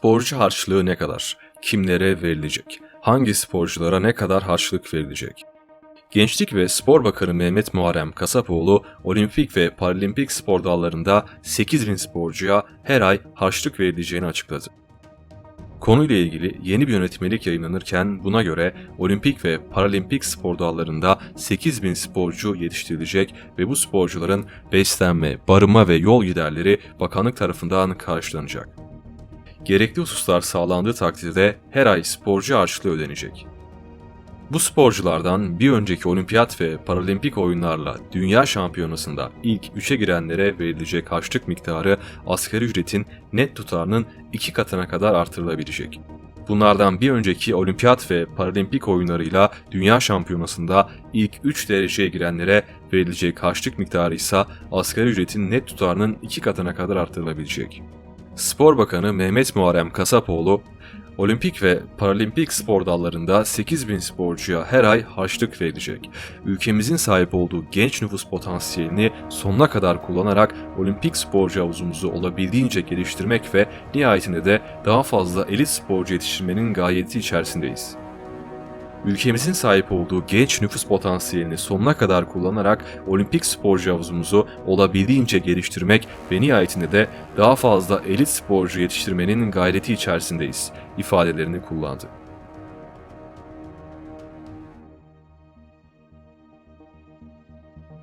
Sporcu harçlığı ne kadar? Kimlere verilecek? Hangi sporculara ne kadar harçlık verilecek? Gençlik ve Spor Bakanı Mehmet Muharrem Kasapoğlu, olimpik ve paralimpik spor dallarında 8 bin sporcuya her ay harçlık verileceğini açıkladı. Konuyla ilgili yeni bir yönetmelik yayınlanırken buna göre olimpik ve paralimpik spor dallarında 8 bin sporcu yetiştirilecek ve bu sporcuların beslenme, barınma ve yol giderleri bakanlık tarafından karşılanacak. Gerekli hususlar sağlandığı takdirde her ay sporcu harçlığı ödenecek. Bu sporculardan bir önceki olimpiyat ve paralimpik oyunlarla dünya şampiyonasında ilk 3'e girenlere verilecek harçlık miktarı asgari ücretin net tutarının iki katına kadar artırılabilecek. Bunlardan bir önceki olimpiyat ve paralimpik oyunlarıyla dünya şampiyonasında ilk 3 dereceye girenlere verilecek harçlık miktarı ise asgari ücretin net tutarının iki katına kadar artırılabilecek. Spor Bakanı Mehmet Muharrem Kasapoğlu, Olimpik ve paralimpik spor dallarında 8 bin sporcuya her ay harçlık verilecek. Ülkemizin sahip olduğu genç nüfus potansiyelini sonuna kadar kullanarak olimpik sporcu havuzumuzu olabildiğince geliştirmek ve nihayetinde de daha fazla elit sporcu yetiştirmenin gayeti içerisindeyiz. Ülkemizin sahip olduğu genç nüfus potansiyelini sonuna kadar kullanarak olimpik sporcu havuzumuzu olabildiğince geliştirmek ve nihayetinde de daha fazla elit sporcu yetiştirmenin gayreti içerisindeyiz ifadelerini kullandı.